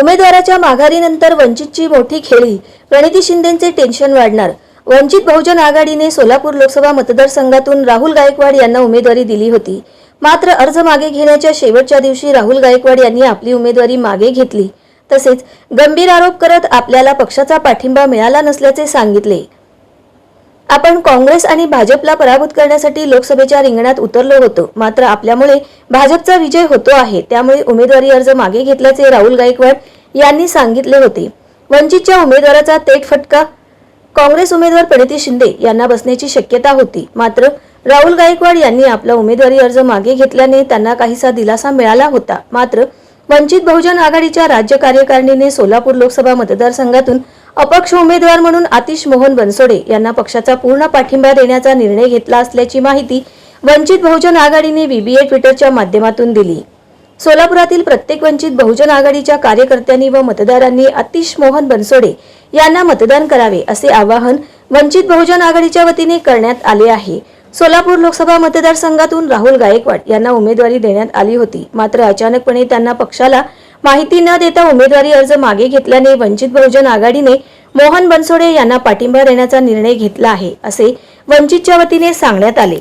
उमेदवाराच्या माघारीनंतर वंचितची मोठी खेळी प्रणिती शिंदेचे टेन्शन वाढणार. वंचित बहुजन आघाडीने सोलापूर लोकसभा मतदारसंघातून राहुल गायकवाड यांना उमेदवारी दिली होती. मात्र अर्ज मागे घेण्याच्या शेवटच्या दिवशी राहुल गायकवाड यांनी आपली उमेदवारी मागे घेतली. तसेच गंभीर आरोप करत आपल्याला पक्षाचा पाठिंबा मिळाला नसल्याचे सांगितले. आपण काँग्रेस आणि भाजपला पराभूत करण्यासाठी लोकसभेच्या रिंगणात उतरलो होतो. मात्र आपल्यामुळे भाजपचा विजय होतो आहे. त्यामुळे उमेदवारी अर्ज मागे घेतल्याचे राहुल गायकवाड यांनी सांगितले होते. वंचितच्या उमेदवाराचा थेट फटका? काँग्रेस उमेदवार प्रणिती शिंदे यांना बसण्याची शक्यता होती. मात्र राहुल गायकवाड यांनी आपला उमेदवारी अर्ज मागे घेतल्याने त्यांना काहीसा दिलासा मिळाला होता. मात्र वंचित बहुजन आघाडीच्या राज्य कार्यकारिणीने सोलापूर लोकसभा मतदारसंघातून अपक्ष उमेदवार म्हणून आतिश मोहन बनसोडे यांना पक्षाचा पूर्ण पाठिंबा देण्याचा निर्णय घेतला असल्याची माहिती वंचित बहुजन आघाडीने बीबीए ट्विटरच्या माध्यमातून दिली. सोलापुरातील प्रत्येक वंचित बहुजन आघाडीच्या कार्यकर्त्यांनी व मतदारांनी अतिश मोहन बनसोडे यांना मतदान करावे असे आवाहन वंचित बहुजन आघाडीच्या वतीने करण्यात आले आहे. सोलापूर लोकसभा मतदारसंघातून राहुल गायकवाड यांना उमेदवारी देण्यात आली होती. मात्र अचानकपणे त्यांना पक्षाला माहिती न देता उमेदवारी अर्ज मागे घेतल्याने वंचित बहुजन आघाडीने मोहन बनसोडे यांना पाठिंबा देण्याचा निर्णय घेतला आहे असे वंचितच्या वतीने सांगण्यात आले.